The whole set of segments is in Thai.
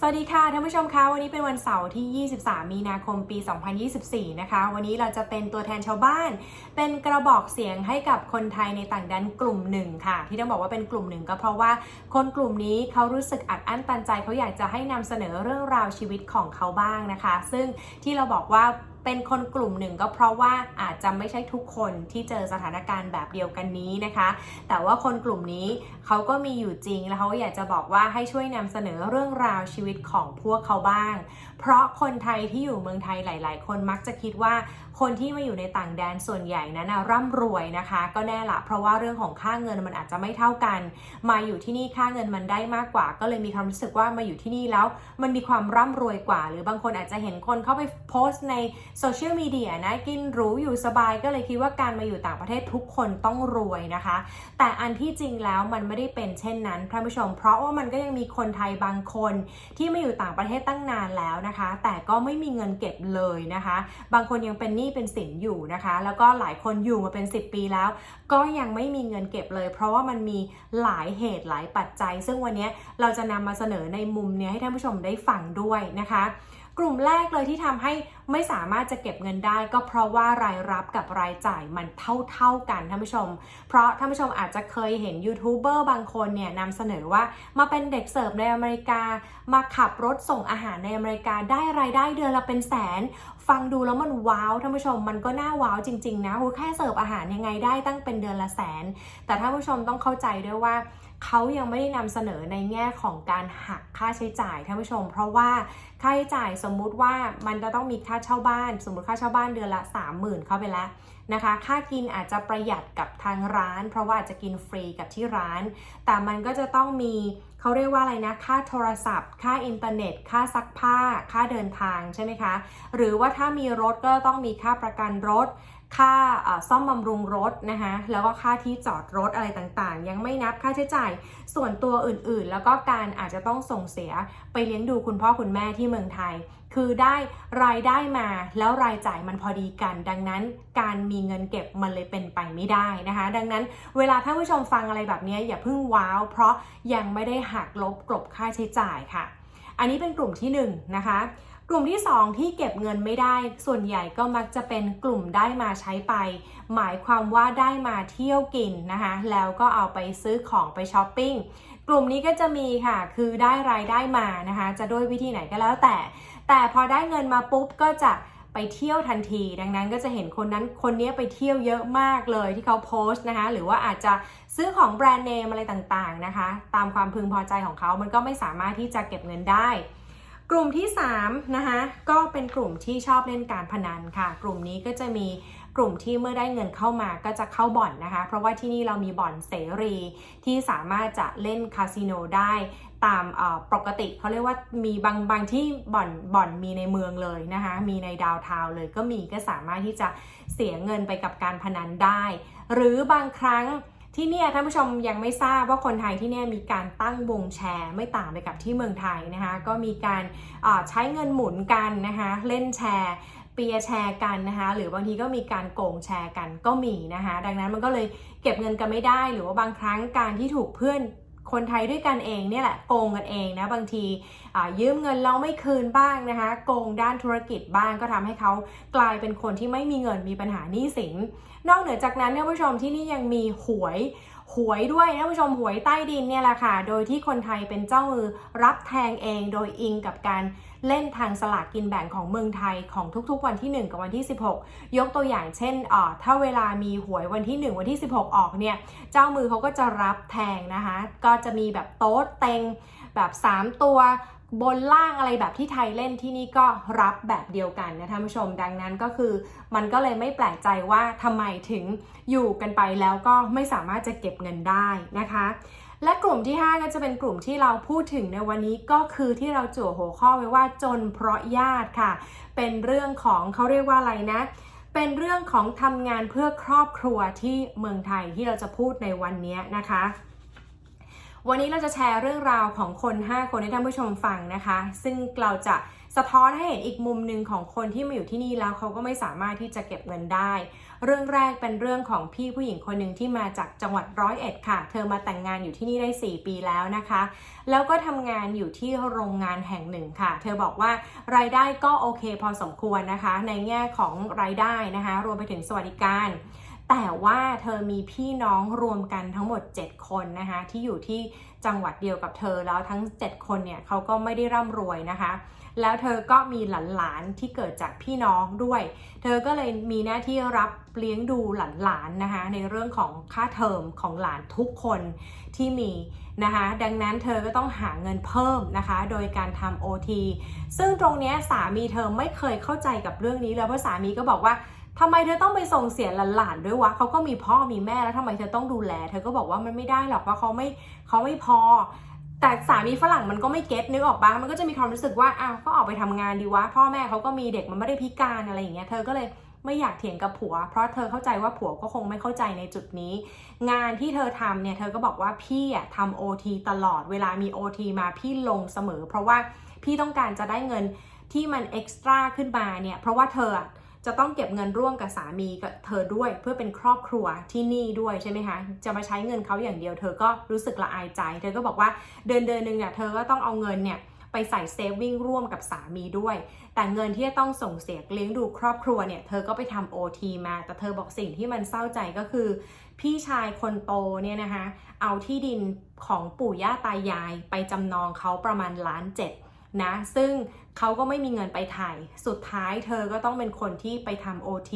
สวัสดีค่ะท่านผู้ชมคะวันนี้เป็นวันเสาร์ที่ 23 มีนาคมปี 2024 นะคะ วันนี้เราจะเป็นตัวแทนชาวบ้าน เป็นกระบอกเสียงให้กับคนไทยในต่างแดนกลุ่มหนึ่งค่ะ ที่ต้องบอกว่าเป็นกลุ่มหนึ่งก็เพราะว่าคนกลุ่มนี้เขารู้สึกอัดอั้นตันใจเขาอยากจะให้นำเสนอเรื่องราวชีวิตของเขาบ้างนะคะ ซึ่งที่เราบอกว่า เป็นคนกลุ่มหนึ่งก็เพราะว่าอาจจะไม่ใช่ทุกคนที่เจอสถานการณ์แบบเดียวกันนี้นะคะ แต่ว่าคนกลุ่มนี้เขาก็มีอยู่จริงแล้วเขาอยากจะบอกว่าให้ช่วยนำเสนอเรื่องราวชีวิตของพวกเขาบ้าง เพราะคนไทยที่อยู่เมืองไทยหลาย ๆ คนมักจะคิดว่าคนที่มาอยู่ในต่างแดนส่วนใหญ่นั้นร่ำรวยนะคะ ก็แน่ละเพราะว่าเรื่องของค่าเงินมันอาจจะไม่เท่ากัน มาอยู่ที่นี่ค่าเงินมันได้มากกว่า ก็เลยมีความรู้สึกว่ามาอยู่ที่นี่แล้ว มันมีความร่ำรวยกว่า หรือบางคนอาจจะเห็นคนเข้าไปโพสต์ในโซเชียลมีเดียนะกินหรูอยู่สบายก็เลยคิดว่าการมาอยู่ต่างประเทศทุกคนต้องรวยนะคะ แต่อันที่จริงแล้วมันไม่ได้เป็นเช่นนั้นท่านผู้ชม เพราะว่ามันก็ยังมีคนไทยบางคนที่มาอยู่ต่างประเทศตั้งนานแล้วนะคะ แต่ก็ไม่มีเงินเก็บเลยนะคะ บางคนยังเป็นหนี้เป็นสินอยู่นะคะ แล้วก็หลายคนอยู่มาเป็น 10 ปีแล้ว ก็ยังไม่มีเงินเก็บเลย เพราะว่ามันมีหลายเหตุหลายปัจจัย ซึ่งวันนี้เราจะนำมาเสนอในมุมเนี้ยให้ท่านผู้ชมได้ฟังด้วยนะคะ กลุ่มแรกเลยที่ทำให้ไม่สามารถจะเก็บเงินได้ ก็เพราะว่ารายรับกับรายจ่ายมันเท่าๆกันท่านผู้ชม เพราะท่านผู้ชมอาจจะเคยเห็นยูทูบเบอร์บางคนเนี่ยนำเสนอว่ามาเป็นเด็กเสิร์ฟในอเมริกา มาขับรถส่งอาหารในอเมริกาได้รายได้เดือนละเป็นแสน ฟังดูแล้วมันว้าวท่านผู้ชมมันก็น่าว้าวจริง ๆ นะโหแค่เสิร์ฟอาหารยังไงได้ตั้งเป็นเดือนละแสน แต่ท่านผู้ชมต้องเข้าใจด้วยว่า เขายังไม่ได้นำเสนอในแง่ของการหักค่าใช้จ่ายท่านผู้ชม เพราะว่าค่าใช้จ่ายสมมุติว่ามันจะต้องมีค่าเช่าบ้าน สมมติค่าเช่าบ้านเดือนละ 30,000 เข้าไปแล้วนะคะ ค่ากินอาจจะประหยัดกับทางร้าน เพราะว่าอาจจะกินฟรีกับที่ร้าน แต่มันก็จะต้องมีเขาเรียกว่าอะไรนะ ค่าโทรศัพท์ ค่าอินเทอร์เน็ต ค่าซักผ้า ค่าเดินทางใช่ไหมคะ หรือว่าถ้ามีรถก็ต้องมีค่าประกันรถ ค่าซ่อมบำรุงรถนะคะแล้วก็ค่าที่จอดรถอะไรต่างๆ ยังไม่นับค่าใช้จ่ายส่วนตัวอื่นๆ แล้วก็การอาจจะต้องส่งเสียไปเลี้ยงดูคุณพ่อคุณแม่ที่เมืองไทย คือได้รายได้มาแล้วรายจ่ายมันพอดีกัน ดังนั้นการมีเงินเก็บมันเลยเป็นไปไม่ได้นะคะ ดังนั้นเวลาท่านผู้ชมฟังอะไรแบบนี้อย่าเพิ่งว้าว เพราะยังไม่ได้หักลบกลบค่าใช้จ่ายค่ะ อันนี้เป็นกลุ่มที่1นงนะคะ กลุ่มที่ 2 ที่เก็บเงินไม่ได้ ส่วนใหญ่ก็มักจะเป็นกลุ่มได้มาใช้ไป หมายความว่าได้มาเที่ยวกินนะคะ แล้วก็เอาไปซื้อของไปช้อปปิ้ง กลุ่มนี้ก็จะมีค่ะ คือได้รายได้มานะคะ จะด้วยวิธีไหนก็แล้วแต่ แต่พอได้เงินมาปุ๊บก็จะไปเที่ยวทันที ดังนั้นก็จะเห็นคนนั้นคนนี้ไปเที่ยวเยอะมากเลยที่เขาโพสต์นะคะ หรือว่าอาจจะซื้อของแบรนด์เนมอะไรต่างๆนะคะ ตามความพึงพอใจของเขา มันก็ไม่สามารถที่จะเก็บเงินได้ กลุ่มที่3นะคะก็เป็นกลุ่มที่ชอบเล่นการพนันค่ะ กลุ่มนี้ก็จะมีกลุ่มที่เมื่อได้เงินเข้ามาก็จะเข้าบ่อนนะคะ เพราะว่าที่นี่เรามีบ่อนเสรีที่สามารถจะเล่นคาสิโนได้ตามปกติเขาเรียกว่ามีบางบางที่บ่อนบ่อนมีในเมืองเลยนะคะ มีในดาวทาวเลยก็มีก็สามารถที่จะเสียเงินไปกับการพนันได้ หรือบางครั้ง ที่นี่ท่านผู้ชมยังไม่ทราบว่าคนไทยที่นี่มีการตั้งวงแชร์ไม่ต่างไปกับที่เมืองไทยนะคะก็มีการใช้เงินหมุนกันนะคะเล่นแชร์เปียแชร์กันนะคะหรือบางทีก็มีการโกงแชร์กันก็มีนะคะดังนั้นมันก็เลยเก็บเงินกันไม่ได้ หรือว่าบางครั้งการที่ถูกเพื่อน คนไทยด้วยกันเองเนี่ยแหละโกงกันเองนะบางทียืมเงินเราไม่คืนบ้างนะคะโกงด้านธุรกิจบ้างก็ทำให้เขากลายเป็นคนที่ไม่มีเงินมีปัญหาหนี้สิน นอกเหนือจากนั้นท่านผู้ชมที่นี่ยังมีหวย หวยด้วยท่านผู้ชมหวยใต้ดินเนี่ยแหละค่ะ โดยที่คนไทยเป็นเจ้ามือรับแทงเองโดยอิงกับการเล่นทางสลากกินแบ่งของเมืองไทยของทุกๆวันที่ 1 กับวันที่ 16 ยกตัวอย่างเช่นเอ่อถ้าเวลามีหวยวันที่ 1 วันที่ 16 ออกเนี่ย เจ้ามือเขาก็จะรับแทงนะคะ ก็จะมีแบบโต๊ดเต็งแบบ 3 ตัว บนล่างอะไรแบบที่ไทยเล่นที่นี่ก็รับแบบเดียวกันนะท่านผู้ชมดังนั้นก็คือ มันก็เลยไม่แปลกใจว่าทำไมถึงอยู่กันไปแล้วก็ไม่สามารถจะเก็บเงินได้นะคะ และกลุ่มที่ 5 ก็จะเป็นกลุ่มที่เราพูดถึงในวันนี้ก็คือที่เราจั่วหัวข้อไว้ว่าจนเพราะญาติค่ะ เป็นเรื่องของเขาเรียกว่าอะไรนะเป็นเรื่องของทำงานเพื่อครอบครัวที่เมืองไทยที่เราจะพูดในวันนี้นะคะ วันนี้เราจะแชร์เรื่องราวของคน 5 คนให้ท่านผู้ชมฟังนะคะ ซึ่งเราจะสะท้อนให้เห็นอีกมุมหนึ่งของคนที่มาอยู่ที่นี่แล้วเขาก็ไม่สามารถที่จะเก็บเงินได้ เรื่องแรกเป็นเรื่องของพี่ผู้หญิงคนหนึ่งที่มาจากจังหวัดร้อยเอ็ดค่ะ เธอมาแต่งงานอยู่ที่นี่ได้ 4 ปีแล้วนะคะ แล้วก็ทำงานอยู่ที่โรงงานแห่งหนึ่งค่ะ เธอบอกว่ารายได้ก็โอเคพอสมควรนะคะ ในแง่ของรายได้นะคะ รวมไปถึงสวัสดิการ แต่ว่าเธอมีพี่น้องรวมกันทั้งหมด 7 คนนะคะที่อยู่ที่จังหวัดเดียวกับเธอแล้วทั้ง 7 คนเนี่ยเขาก็ไม่ได้ร่ำรวยนะคะ แล้วเธอก็มีหลานๆที่เกิดจากพี่น้องด้วย เธอก็เลยมีหน้าที่รับเลี้ยงดูหลานๆนะคะในเรื่องของค่าเทอมของหลานทุกคนที่มีนะคะดังนั้นเธอก็ต้องหาเงินเพิ่มนะคะ โดยการทำ OT ซึ่งตรงนี้สามีเธอไม่เคยเข้าใจกับเรื่องนี้เลยเพราะสามีก็บอกว่า ทำไมเธอต้องไปส่งเสียหลานๆด้วยวะเขาก็มีพ่อมีแม่แล้วทำไมเธอต้องดูแล เธอก็บอกว่ามันไม่ได้หรอกว่าเขาไม่เขาไม่พอ แต่สามีฝรั่งมันก็ไม่เก็ตนึกออกปะมันก็จะมีความรู้สึกว่าอ้าวก็ออกไปทำงานดีวะพ่อแม่เขาก็มีเด็กมันไม่ได้พิการอะไรอย่างเงี้ยเธอก็เลยไม่อยากเถียงกับผัว เพราะเธอเข้าใจว่าผัวก็คงไม่เข้าใจในจุดนี้ งานที่เธอทำเนี่ยเธอก็บอกว่าพี่อะทำ OT ตลอดเวลามี OT มาพี่ลงเสมอ เพราะว่าพี่ต้องการจะได้เงินที่มันเอ็กซ์ตร้าขึ้นมาเนี่ยเพราะว่าเธอ จะต้องเก็บเงินร่วมกับสามีกับเธอด้วยเพื่อเป็นครอบครัวที่นี่ด้วยใช่ไหมคะ จะมาใช้เงินเขาอย่างเดียวเธอก็รู้สึกละอายใจ เธอก็บอกว่าเดือนเดือนหนึ่งเนี่ยเธอก็ต้องเอาเงินเนี่ยไปใส่เซฟวิ่งร่วมกับสามีด้วย แต่เงินที่จะต้องส่งเสียเลี้ยงดูครอบครัวเนี่ย เธอก็ไปทำโอทีมา แต่เธอบอกสิ่งที่มันเศร้าใจก็คือ พี่ชายคนโตเนี่ยนะคะ เอาที่ดินของปู่ย่าตายายไปจำนองเขาประมาณล้านเจ็ด นะ ซึ่งเขาก็ไม่มีเงินไปถ่าย สุดท้ายเธอก็ต้องเป็นคนที่ไปทำ OT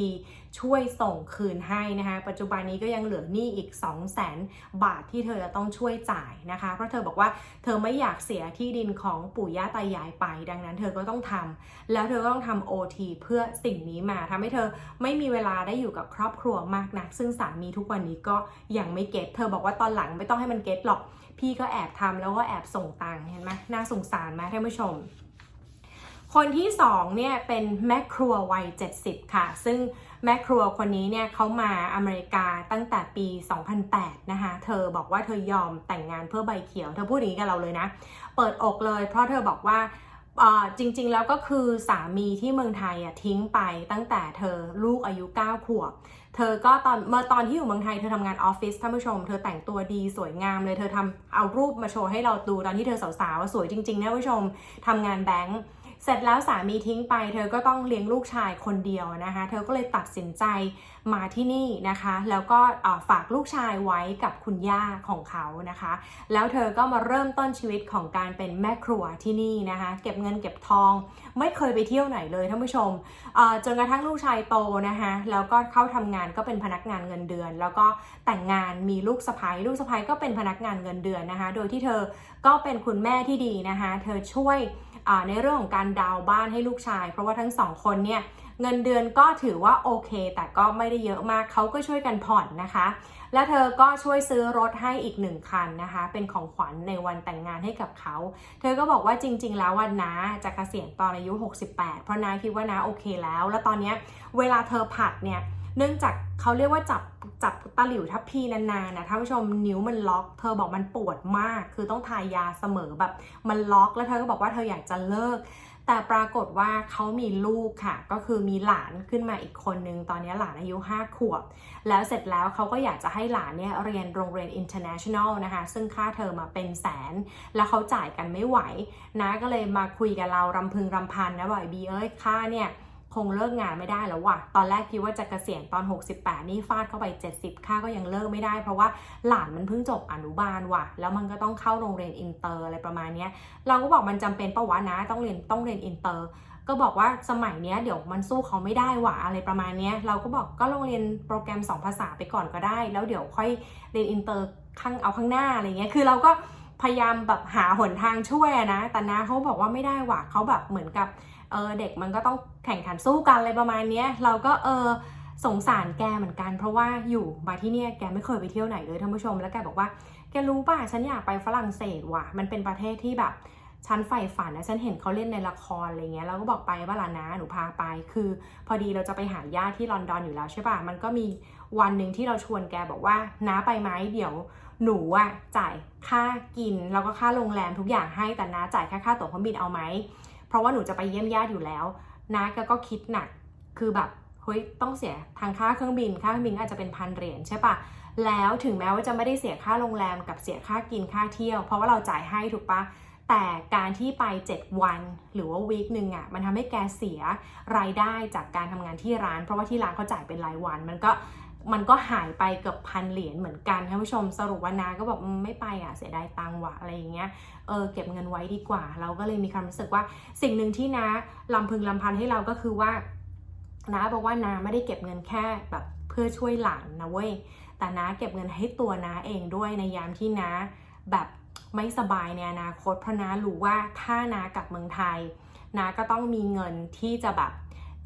ช่วยส่งคืนให้นะคะ ปัจจุบันนี้ก็ยังเหลือหนี้อีก 2 0 0 0 0 0 บาทที่เธอจะต้องช่วยจ่ายนะคะ เพราะเธอบอกว่าเธอไม่อยากเสียที่ดินของปู่ย่าตายายไป ดังนั้นเธอก็ต้องทำ แล้วเธอก็ต้องทำ OT เพื่อสิ่งนี้มาทำให้เธอไม่มีเวลาได้อยู่กับครอบครัวมากนัก ซึ่งสามีทุกวันนี้ก็ยังไม่เก็ต เธอบอกว่าตอนหลังไม่ต้องให้มันเก็ตหรอก พี่ก็แอบทำแล้วก็แอบส่งตังค์เห็นไหมน่าสงสารไหมท่านผู้ชม คนที่สองเนี่ยเป็นแม่ครัววัย 70 ค่ะ ซึ่งแม่ครัวคนนี้เนี่ยเขามาอเมริกาตั้งแต่ปี 2008 นะคะ เธอบอกว่าเธอยอมแต่งงานเพื่อใบเขียว เธอพูดอย่างนี้กับเราเลยนะ เปิดอกเลย เพราะเธอบอกว่าจริงๆ แล้วก็คือสามีที่เมืองไทยอะทิ้งไปตั้งแต่เธอลูกอายุ 9 ขวบ เธอก็ตอนเมื่อตอนที่อยู่เมืองไทยเธอทำงานออฟฟิศท่านผู้ชม เธอแต่งตัวดีสวยงามเลยเธอทำเอารูปมาโชว์ให้เราดูตอนที่เธอสาวๆสวยจริงๆนะผู้ชมทำงานแบงค์ เสร็จแล้วสามีทิ้งไป เธอก็ต้องเลี้ยงลูกชายคนเดียวนะคะ เธอก็เลยตัดสินใจมาที่นี่นะคะ แล้วก็ฝากลูกชายไว้กับคุณย่าของเขานะคะ แล้วเธอก็มาเริ่มต้นชีวิตของการเป็นแม่ครัวที่นี่นะคะ เก็บเงินเก็บทอง ไม่เคยไปเที่ยวไหนเลยท่านผู้ชมจนกระทั่งลูกชายโตนะคะแล้วก็เข้าทำงานก็เป็นพนักงานเงินเดือน แล้วก็แต่งงานมีลูกสะใภ้ลูกสะใภ้ก็เป็นพนักงานเงินเดือนนะคะ โดยที่เธอก็เป็นคุณแม่ที่ดีนะคะ เธอช่วย ในเรื่องของการดาวบ้านให้ลูกชาย เพราะว่าทั้งสองคนเนี่ยเงินเดือนก็ถือว่าโอเค แต่ก็ไม่ได้เยอะมากเขาก็ช่วยกันผ่อนนะคะ และเธอก็ช่วยซื้อรถให้อีกหนึ่งคันนะคะ เป็นของขวัญในวันแต่งงานให้กับเขา เธอก็บอกว่าจริง ๆ แล้ววันน้าจะเกษียณตอนอายุ 68 เพราะน้าคิดว่าน้าโอเคแล้ว แล้วตอนนี้เวลาเธอผัดเนี่ย เนื่องจากเขาเรียกว่าจับจับตะหลิวทับพีนานๆนะท่านผู้ชมนิ้วมันล็อก เธอบอกมันปวดมาก คือต้องทายาเสมอแบบมันล็อกแล้วเธอก็บอกว่าเธออยากจะเลิก แต่ปรากฏว่าเขามีลูกค่ะ ก็คือมีหลานขึ้นมาอีกคนนึง ตอนนี้หลานอายุ 5 ขวบ แล้วเสร็จแล้วเขาก็อยากจะให้หลานเนี่ยเรียนโรงเรียน international นะคะ ซึ่งค่าเทอมมาเป็นแสน แล้วเขาจ่ายกันไม่ไหวนะก็เลยมาคุยกับเรารำพึงรำพันนะบ่อยบีเอ้ยค่าเนี่ย คงเลิกงานไม่ได้แล้วว่ะ ตอนแรกคิดว่าจะเกษียณตอน 68 นี่ฟาดเข้าไป 70 ค่าก็ยังเลิกไม่ได้ เพราะว่าหลานมันเพิ่งจบอนุบาลว่ะ แล้วมันก็ต้องเข้าโรงเรียนอินเตอร์อะไรประมาณนี้ เราก็บอกมันจำเป็นปะวะนะต้องเรียนต้องเรียนอินเตอร์ ก็บอกว่าสมัยเนี้ยเดี๋ยวมันสู้เขาไม่ได้ว่ะอะไรประมาณนี้ เราก็บอกก็ลองเรียนโปรแกรม 2 ภาษาไปก่อนก็ได้ แล้วเดี๋ยวค่อยเรียนอินเตอร์ข้างเอาข้างหน้าอะไรเงี้ย คือเราก็พยายามแบบหาหนทางช่วยนะ แต่นะเขาบอกว่าไม่ได้ว่ะเขาแบบเหมือนกับ เออเด็กมันก็ต้องแข่งขันสู้กันอะไรประมาณนี้เราก็เออสงสารแกเหมือนกัน เพราะว่าอยู่มาที่เนี่ยแกไม่เคยไปเที่ยวไหนเลยท่านผู้ชม แล้วแกบอกว่าแกรู้ป่ะฉันอยากไปฝรั่งเศสว่ะมันเป็นประเทศที่แบบฉันใฝ่ฝันนะฉันเห็นเขาเล่นในละครอะไรเงี้ยเราก็บอกไปว่าล่ะนะหนูพาไป คือพอดีเราจะไปหาญาติที่ลอนดอนอยู่แล้วใช่ป่ะมันก็มีวันหนึ่งที่เราชวนแกบอกว่าน้าไปไหมเดี๋ยวหนูอะจ่ายค่ากินแล้วก็ค่าโรงแรมทุกอย่างให้แต่น้าจ่ายแค่ค่าตั๋วเครื่องบินเอาไหม เพราะว่าหนูจะไปเยี่ยมญาติอยู่แล้วน้าแกก็คิดหนักคือแบบเฮ้ยต้องเสียทางค่าเครื่องบิน ค่าเครื่องบินอาจจะเป็นพันเหรียญใช่ปะแล้วถึงแม้ว่าจะไม่ได้เสียค่าโรงแรมกับเสียค่ากินค่าเที่ยว เพราะว่าเราจ่ายให้ถูกปะแต่การที่ไป 7 วันหรือว่าวีคหนึ่งอะมันทำให้แกเสียรายได้จากการทำงานที่ร้าน เพราะว่าที่ร้านเขาจ่ายเป็นรายวัน มันก็ มันก็หายไปเกือบพันเหรียญเหมือนกันท่านผู้ชมสรุปว่านาก็บอกไม่ไปอะเสียดายตังค์วะอะไรอย่างเงี้ยเออเก็บเงินไว้ดีกว่า เราก็เลยมีความรู้สึกว่าสิ่งหนึ่งที่นาลำพึงลำพันให้เราก็คือว่านาบอกว่านาไม่ได้เก็บเงินแค่แบบเพื่อช่วยหลานนะเว้ยแต่นาเก็บเงินให้ตัวนาเองด้วยในยามที่นาแบบไม่สบายในอนาคตเพราะนารู้ว่าถ้านากลับเมืองไทยนาก็ต้องมีเงินที่จะแบบ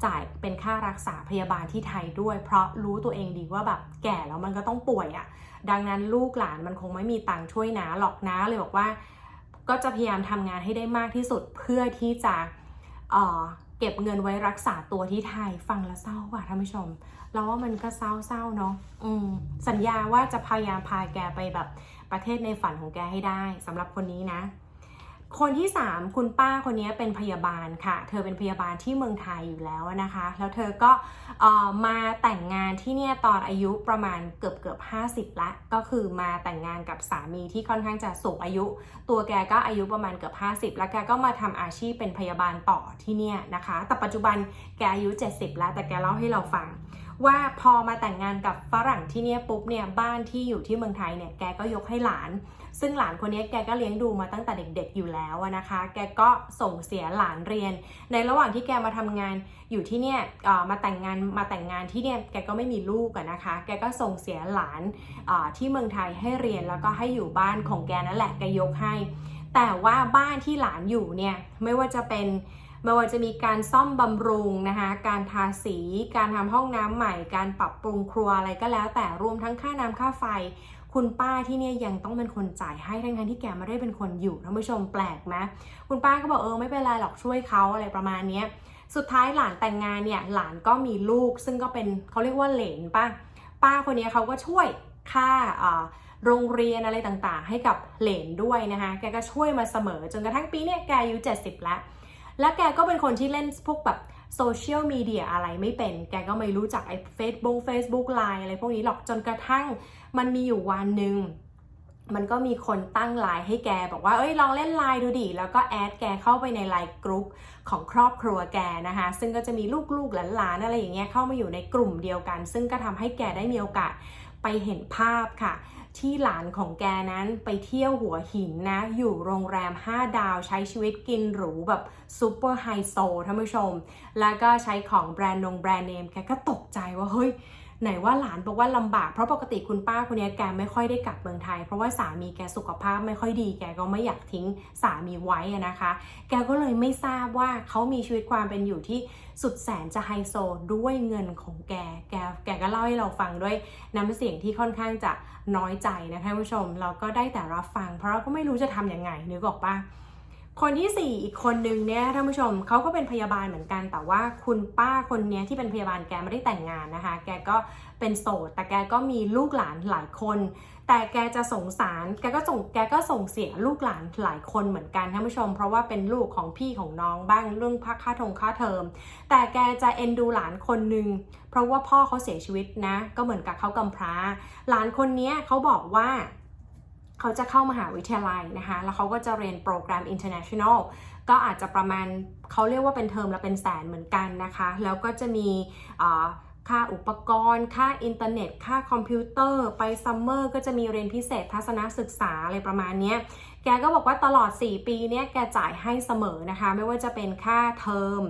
จ่ายเป็นค่ารักษาพยาบาลที่ไทยด้วย เพราะรู้ตัวเองดีว่าแบบแก่แล้วมันก็ต้องป่วยอะ่ะ ดังนั้นลูกหลานมันคงไม่มีตังค์ช่วยนาหรอกนะเลยบอกว่า ก็จะพยายามทำงานให้ได้มากที่สุดเพื่อที่จะเออเก็บเงินไว้รักษาตัวที่ไทยฟังแล้วเศร้าว่ะท่านผู้ชม เราว่ามันก็เศร้าๆเนาะอืมสัญญาว่าจะพยายามพาแกไปแบบประเทศในฝันของแกให้ได้สำหรับคนนี้นะ คนที่ 3 คุณป้าคนนี้เป็นพยาบาลค่ะ เธอเป็นพยาบาลที่เมืองไทยอยู่แล้วนะคะ แล้วเธอก็อมาแต่งงานที่เนี่ยตอนอายุประมาณเกือบเกือบ50ละ ก็คือมาแต่งงานกับสามีที่ค่อนข้างจะสูงอายุ ตัวแกก็อายุประมาณเกือบ50แล้วแกก็มาทำอาชีพเป็นพยาบาลต่อที่เนี่ยนะคะ แต่ปัจจุบันแกอายุ 70 แล้ว แต่แกเล่าให้เราฟังว่าพอมาแต่งงานกับฝรั่งที่เนี่ยปุ๊บเนี่ยบ้านที่อยู่ที่เมืองไทยเนี่ยแกก็ยกให้หลาน ซึ่งหลานคนนี้แกก็เลี้ยงดูมาตั้งแต่เด็กๆอยู่แล้วนะคะ แกก็ส่งเสียหลานเรียน ในระหว่างที่แกมาทำงานอยู่ที่เนี่ยมาแต่งงานมาแต่งงานที่เนี่ยแกก็ไม่มีลูกนะคะ แกก็ส่งเสียหลานที่เมืองไทยให้เรียนแล้วก็ให้อยู่บ้านของแกนั่นแหละแกยกให้ แต่ว่าบ้านที่หลานอยู่เนี่ยไม่ว่าจะเป็นไม่ว่าจะมีการซ่อมบำรุงนะคะ การทาสี การทำห้องน้ำใหม่ การปรับปรุงครัวอะไรก็แล้วแต่รวมทั้งค่าน้ำค่าไฟ คุณป้าที่เนี่ยยังต้องเป็นคนจ่ายให้ทั้งๆที่แกไม่ได้เป็นคนอยู่ท่านผู้ชมแปลกไหมคุณป้าก็บอกเออไม่เป็นไรหรอกช่วยเขาอะไรประมาณนี้สุดท้ายหลานแต่งงานเนี่ยหลานก็มีลูก ซึ่งก็เป็นเขาเรียกว่าเหลนป้าป้าคนนี้เขาก็ช่วยค่าโรงเรียนอะไรต่างๆ ให้กับเหลนด้วยนะคะ แกก็ช่วยมาเสมอ จนกระทั่งปีเนี้ยแกอายุ 70 แล้ว และแกก็เป็นคนที่เล่นพวกแบบโซเชียลมีเดียอะไรไม่เป็น แกก็ไม่รู้จักไอ้เฟซบุ๊กเฟซบุ๊กไลน์อะไรพวกนี้หรอก จนกระทั่ง มันมีอยู่วันหนึ่งมันก็มีคนตั้งไลน์ให้แก บอกว่าเอ้ยลองเล่นไลน์ดูดิแล้วก็แอดแกเข้าไปในไลน์กรุ๊ปของครอบครัวแกนะคะ ซึ่งก็จะมีลูกๆหลานๆอะไรอย่างเงี้ยเข้ามาอยู่ในกลุ่มเดียวกัน ซึ่งก็ทำให้แกได้มีโอกาสไปเห็นภาพค่ะ ที่หลานของแกนั้นไปเที่ยวหัวหินนะ อยู่โรงแรม 5 ดาวใช้ชีวิตกินหรูแบบซูเปอร์ไฮโซท่านผู้ชม แล้วก็ใช้ของแบรนด์นงแบรนด์เนมแกก็ตกใจว่าเฮ้ย ไหนว่าหลานบอกว่าลำบากเพราะปกติคุณป้าคนนี้แกไม่ค่อยได้กลับเมืองไทย เพราะว่าสามีแกสุขภาพไม่ค่อยดี แกก็ไม่อยากทิ้งสามีไว้นะคะ แกก็เลยไม่ทราบว่าเขามีชีวิตความเป็นอยู่ที่สุดแสนจะไฮโซด้วยเงินของแก แก แกก็เล่าให้เราฟังด้วยน้ำเสียงที่ค่อนข้างจะน้อยใจนะคะผู้ชม เราก็ได้แต่รับฟัง เพราะเราก็ไม่รู้จะทำยังไงนึกออกปะ คนที่ 4 อีกคนนึงเนี่ยท่านผู้ชมเขาก็เป็นพยาบาลเหมือนกัน แต่ว่าคุณป้าคนนี้ที่เป็นพยาบาลแกไม่ได้แต่งงานนะคะ แกก็เป็นโสด แต่แกก็มีลูกหลานหลายคน แต่แกจะสงสารแกก็ส่งแกก็ส่งเสียลูกหลานหลายคนเหมือนกันท่านผู้ชม เพราะว่าเป็นลูกของพี่ของน้องบ้างเรื่องค่าทงค่าเทอม แต่แกจะเอ็นดูหลานคนหนึ่งเพราะว่าพ่อเขาเสียชีวิตนะ ก็เหมือนกับเขากำพร้า หลานคนนี้เขาบอกว่า เขาจะเข้ามหาวิทยาลัยนะคะ แล้วเขาก็จะเรียนโปรแกรม international ก็อาจจะประมาณเขาเรียกว่าเป็นเทอมละเป็นแสนเหมือนกันนะคะ แล้วก็จะมีค่าอุปกรณ์ ค่าอินเทอร์เน็ต ค่าคอมพิวเตอร์ ไปซัมเมอร์ก็จะมีเรียนพิเศษทัศนศึกษาอะไรประมาณนี้แกก็บอกว่าตลอด 4 ปีเนี้ยแกจ่ายให้เสมอนะคะ ไม่ว่าจะเป็นค่าเทอม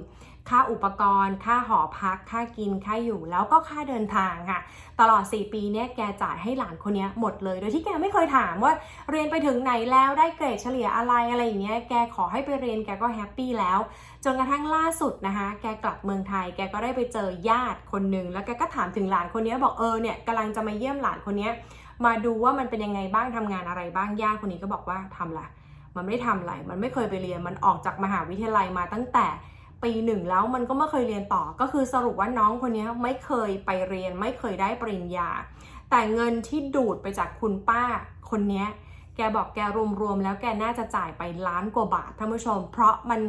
ค่าอุปกรณ์ ค่าหอพัก ค่ากิน ค่าอยู่ แล้วก็ค่าเดินทางค่ะ ตลอด 4 ปีเนี่ยแกจ่ายให้หลานคนเนี้ยหมดเลย โดยที่แกไม่เคยถามว่าเรียนไปถึงไหนแล้ว ได้เกรดเฉลี่ยอะไรอะไรอย่างเงี้ย แกขอให้ไปเรียนแกก็แฮปปี้แล้ว จนกระทั่งล่าสุดนะคะ แกกลับเมืองไทย แกก็ได้ไปเจอญาติคนหนึ่ง แล้วแกก็ถามถึงหลานคนเนี้ยบอกเออเนี่ยกำลังจะมาเยี่ยมหลานคนเนี้ยมาดูว่ามันเป็นยังไงบ้างทำงานอะไรบ้างญาติคนนี้ก็บอกว่าทำละมันไม่ได้ทำอะไร มันไม่เคยไปเรียน มันออกจากมหาวิทยาลัยมาตั้งแต่ ปีหนึ่งแล้วมันก็ไม่เคยเรียนต่อ ก็คือสรุปว่าน้องคนนี้ไม่เคยไปเรียน ไม่เคยได้ปริญญา แต่เงินที่ดูดไปจากคุณป้าคนนี้แกบอกแกรวมๆแล้วแกน่าจะจ่ายไปล้านกว่าบาทท่านผู้ชม เพราะมัน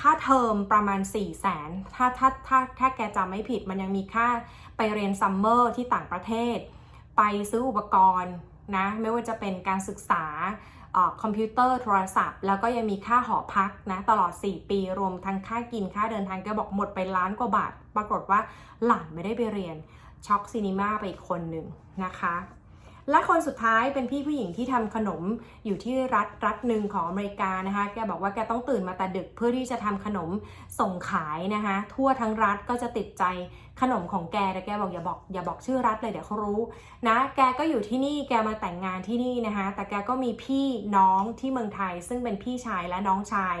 ค่าเทอมประมาณ 4 0 0แสนถ้าถ้าถ้าถ้าแกจำไม่ผิดมันยังมีค่าไปเรียนซัมเมอร์ที่ต่างประเทศ ไปซื้ออุปกรณ์นะไม่ว่าจะเป็นการศึกษา คอมพิวเตอร์โทรศัพท์ แล้วก็ยังมีค่าหอพักนะตลอด 4 ปีรวมทั้งค่ากินค่าเดินทางแกบอกหมดไปล้านกว่าบาท ปรากฏว่าหลานไม่ได้ไปเรียนช็อกซีนีมาไปอีกคนหนึ่งนะคะ และคนสุดท้ายเป็นพี่ผู้หญิงที่ทำขนมอยู่ที่รัฐรัฐหนึ่งของอเมริกานะคะ แกบอกว่าแกต้องตื่นมาแต่ดึกเพื่อที่จะทำขนมส่งขายนะคะ ทั่วทั้งรัฐก็จะติดใจขนมของแกแต่แกบอกอย่าบอกอย่าบอกชื่อรัฐเลยเดี๋ยวเขารู้นะ แกก็อยู่ที่นี่แกมาแต่งงานที่นี่นะคะ แต่แกก็มีพี่น้องที่เมืองไทย ซึ่งเป็นพี่ชายและน้องชาย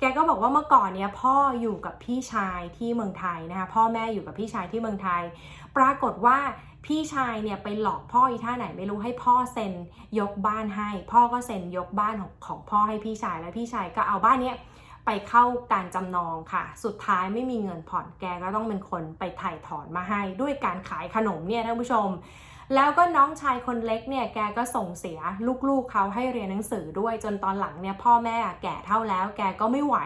แกก็บอกว่าเมื่อก่อนเนี้ยพ่ออยู่กับพี่ชายที่เมืองไทยนะคะ พ่อแม่อยู่กับพี่ชายที่เมืองไทย ปรากฏว่า พี่ชายเนี่ยไปหลอกพ่ออีท่าไหนไม่รู้ให้พ่อเซ็นยกบ้านให้ พ่อก็เซ็นยกบ้านของของพ่อให้พี่ชายแล้วพี่ชายก็เอาบ้านเนี้ยไปเข้าการจำนองค่ะ สุดท้ายไม่มีเงินผ่อนแกก็ต้องเป็นคนไปถ่ายถอนมาให้ ด้วยการขายขนมเนี่ยท่านผู้ชม แล้วก็น้องชายคนเล็กเนี่ยแกก็ส่งเสียลูกๆเขาให้เรียนหนังสือด้วยจนตอนหลังเนี่ยพ่อแม่แก่เท่าแล้ว แกก็ไม่ไหว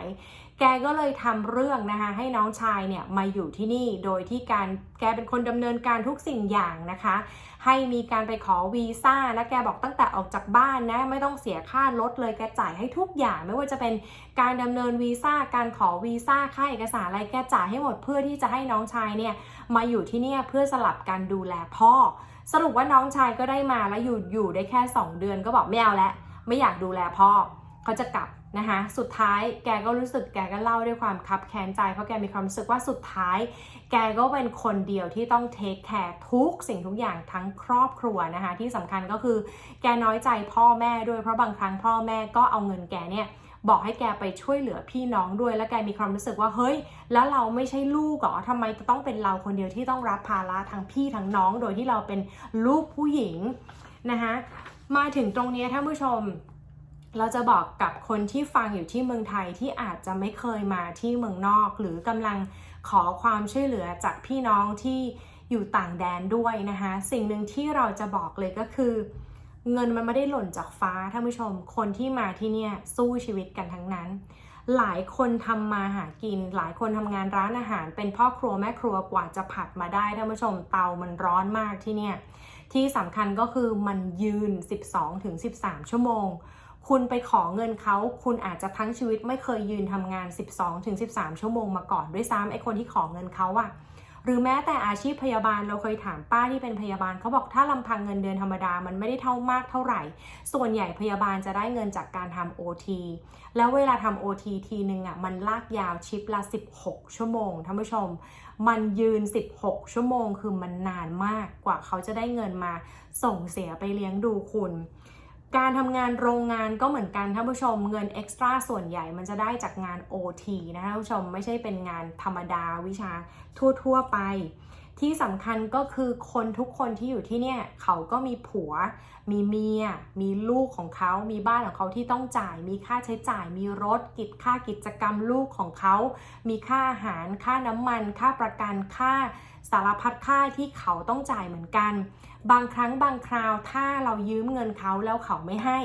แกก็เลยทำเรื่องนะคะให้น้องชายเนี่ยมาอยู่ที่นี่โดยที่การแกเป็นคนดำเนินการทุกสิ่งอย่างนะคะ ให้มีการไปขอวีซ่าแล้วแกบอกตั้งแต่ออกจากบ้านนะไม่ต้องเสียค่ารถเลยแกจ่ายให้ทุกอย่างไม่ว่าจะเป็นการดำเนินวีซ่าการขอวีซ่าค่าเอกสารอะไรแกจ่ายให้หมดเพื่อที่จะให้น้องชายเนี่ยมาอยู่ที่นี่เพื่อสลับการดูแลพ่อ สรุปว่าน้องชายก็ได้มาแล้วอยู่อยู่ได้แค่ 2 เดือนก็บอกไม่เอาแล้วไม่อยากดูแลพ่อเขาจะกลับนะคะสุดท้ายแกก็รู้สึกแกก็เล่าด้วยความคับแค้นใจ เพราะแกมีความรู้สึกว่าสุดท้าย แกก็เป็นคนเดียวที่ต้องเทคแคร์ทุกสิ่งทุกอย่างทั้งครอบครัวนะคะที่สำคัญก็คือแกน้อยใจพ่อแม่ด้วยเพราะบางครั้งพ่อแม่ก็เอาเงินแกเนี่ย บอกให้แกไปช่วยเหลือพี่น้องด้วย แล้วแกมีความรู้สึกว่าเฮ้ย แล้วเราไม่ใช่ลูกเหรอทำไมจะต้องเป็นเราคนเดียวที่ต้องรับภาระทั้งพี่ทั้งน้อง โดยที่เราเป็นลูกผู้หญิงนะคะมาถึงตรงนี้ท่านผู้ชมเราจะบอกกับคนที่ฟังอยู่ที่เมืองไทยที่อาจจะไม่เคยมาที่เมืองนอก หรือกำลังขอความช่วยเหลือจากพี่น้องที่อยู่ต่างแดนด้วยนะคะ สิ่งหนึ่งที่เราจะบอกเลยก็คือ เงินมันไม่ได้หล่นจากฟ้าท่านผู้ชม คนที่มาที่เนี่ยสู้ชีวิตกันทั้งนั้น หลายคนทำมาหากิน หลายคนทำงานร้านอาหาร เป็นพ่อครัวแม่ครัวกว่าจะผัดมาได้ท่านผู้ชมเตามันร้อนมากที่เนี่ยที่สำคัญก็คือมันยืน 12-13 ชั่วโมง คุณไปขอเงินเขา คุณอาจจะทั้งชีวิตไม่เคยยืนทำงาน 12-13 ชั่วโมงมาก่อนด้วยซ้ำไอ้คนที่ขอเงินเขาอะ หรือแม้แต่อาชีพพยาบาลเราเคยถามป้าที่เป็นพยาบาลเขาบอกถ้าลำพังเงินเดือนธรรมดามันไม่ได้เท่ามากเท่าไหร่ ส่วนใหญ่พยาบาลจะได้เงินจากการทำ OT แล้วเวลาทำ OT ทีนึงอะมันลากยาวชิปละ 16 ชั่วโมงท่านผู้ชม มันยืน 16 ชั่วโมงคือมันนานมากกว่าเขาจะได้เงินมาส่งเสียไปเลี้ยงดูคุณ การทำงานโรงงานก็เหมือนกันท่านผู้ชมเงินเอ็กซ์ตร้าส่วนใหญ่มันจะได้จากงาน OT นะคะท่านผู้ชมไม่ใช่เป็นงานธรรมดาวิชาทั่ว ๆ ไป ที่สำคัญก็คือคนทุกคนที่อยู่ที่เนี่ย เขาก็มีผัว มีเมีย มีลูกของเขา มีบ้านของเขาที่ต้องจ่าย มีค่าใช้จ่าย มีรถกิจค่ากิจกรรมลูกของเขา มีค่าอาหารค่าน้ำมัน ค่าประกันค่าสารพัดค่าที่เขาต้องจ่ายเหมือนกัน บางครั้งบางคราวถ้าเรายืมเงินเขาแล้วเขาไม่ให้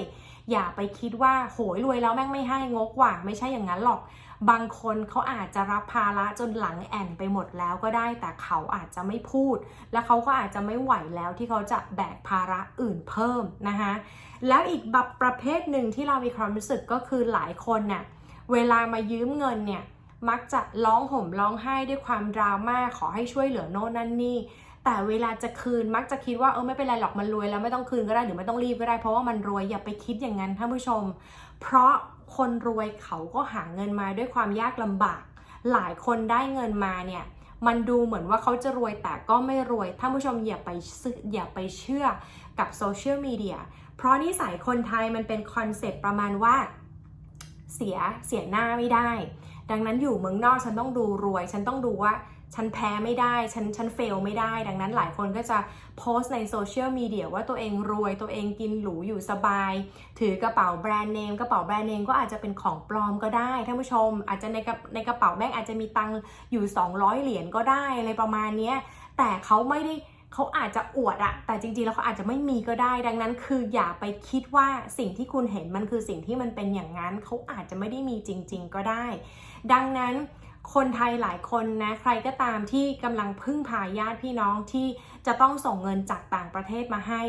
อย่าไปคิดว่าโหยรวยแล้วแม่งไม่ให้งกว่ะไม่ใช่อย่างนั้นหรอก บางคนเขาอาจจะรับภาระจนหลังแอนไปหมดแล้วก็ได้ แต่เขาอาจจะไม่พูด และเขาก็อาจจะไม่ไหวแล้วที่เขาจะแบกภาระอื่นเพิ่มนะคะแล้วอีกแบบประเภทหนึ่งที่เรามีความรู้สึกก็คือหลายคนน่ะเวลามายืมเงินเนี่ยมักจะร้องห่มร้องไห้ด้วยความดราม่าขอให้ช่วยเหลือโน่นนั่นนี่ แต่เวลาจะคืนมักจะคิดว่าเออไม่เป็นไรหรอกมันรวยแล้วไม่ต้องคืนก็ได้หรือไม่ต้องรีบก็ได้ เพราะว่ามันรวยอย่าไปคิดอย่างนั้นท่านผู้ชม เพราะคนรวยเขาก็หาเงินมาด้วยความยากลำบาก หลายคนได้เงินมาเนี่ยมันดูเหมือนว่าเขาจะรวยแต่ก็ไม่รวยท่านผู้ชมอย่าไปอย่าไปเชื่อกับโซเชียลมีเดียเพราะนิสัยคนไทยมันเป็นคอนเซปต์ประมาณว่าเสียเสียหน้าไม่ได้ ดังนั้นอยู่เมืองนอกฉันต้องดูรวย ฉันต้องดูว่า ฉันแพ้ไม่ได้ ฉัน ฉันเฟลไม่ได้ ดังนั้นหลายคนก็จะโพสต์ในโซเชียลมีเดียว่าตัวเองรวย ตัวเองกินหรูอยู่สบาย ถือกระเป๋าแบรนด์เนม กระเป๋าแบรนด์เนมก็อาจจะเป็นของปลอมก็ได้ท่านผู้ชม อาจจะในกระในกระเป๋าแม่งอาจจะมีตังค์อยู่ 200 เหรียญก็ได้อะไรประมาณนี้ แต่เขาไม่ได้เขาอาจจะอวดอะแต่จริงๆ แล้วเขาอาจจะไม่มีก็ได้ ดังนั้นคืออย่าไปคิดว่าสิ่งที่คุณเห็นมันคือสิ่งที่มันเป็นอย่างนั้น เขาอาจจะไม่ได้มีจริง ๆ ก็ได้ ดังนั้น คนไทยหลายคนนะใครก็ตามที่กำลังพึ่งพาญาติพี่น้องที่จะต้องส่งเงินจากต่างประเทศมาให้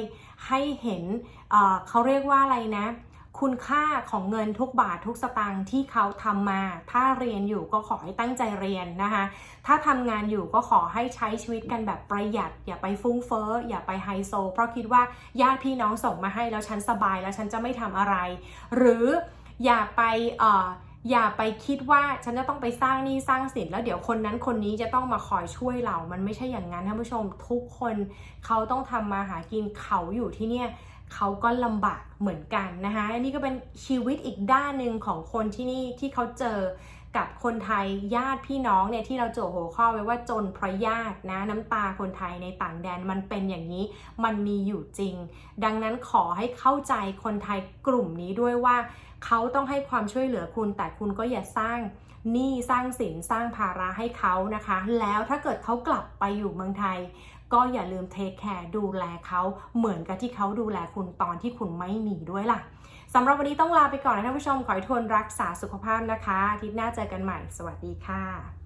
ให้เห็นเเขาเรียกว่าอะไรนะ คุณค่าของเงินทุกบาททุกสตางค์ที่เขาทำมา ถ้าเรียนอยู่ก็ขอให้ตั้งใจเรียนนะคะ ถ้าทำงานอยู่ก็ขอให้ใช้ชีวิตกันแบบประหยัด อย่าไปฟุ้งเฟ้ออย่าไปไฮโซ เพราะคิดว่าญาติพี่น้องส่งมาให้แล้วฉันสบายแล้วฉันจะไม่ทำอะไร หรืออย่าไปเอ่อ อย่าไปคิดว่าฉันจะต้องไปสร้างหนี้สร้างสินแล้วเดี๋ยวคนนั้นคนนี้จะต้องมาคอยช่วยเรา มันไม่ใช่อย่างนั้นท่านผู้ชมทุกคนเขาต้องทำมาหากินเขาอยู่ที่เนี่ยเขาก็ลำบากเหมือนกันนะคะอันนี้ก็เป็นชีวิตอีกด้านหนึ่งของคนที่นี่ที่เขาเจอกับคนไทยญาติพี่น้องเนี่ยที่เราโจทย์หัวข้อไว้ว่าจนเพราะญาตินะน้ำตาคนไทยในต่างแดนมันเป็นอย่างนี้มันมีอยู่จริง ดังนั้นขอให้เข้าใจคนไทยกลุ่มนี้ด้วยว่า เขาต้องให้ความช่วยเหลือคุณ แต่คุณก็อย่าสร้างหนี้สร้างสินสร้างภาระให้เขานะคะ แล้วถ้าเกิดเขากลับไปอยู่เมืองไทย ก็อย่าลืมเทคแคร์ดูแลเขาเหมือนกับที่เขาดูแลคุณตอนที่คุณไม่มีด้วยล่ะสำหรับวันนี้ต้องลาไปก่อนนะท่านผู้ชมขอให้ทวนรักษาสุขภาพนะคะอาทิตย์หน้าเจอกันใหม่ สวัสดีค่ะ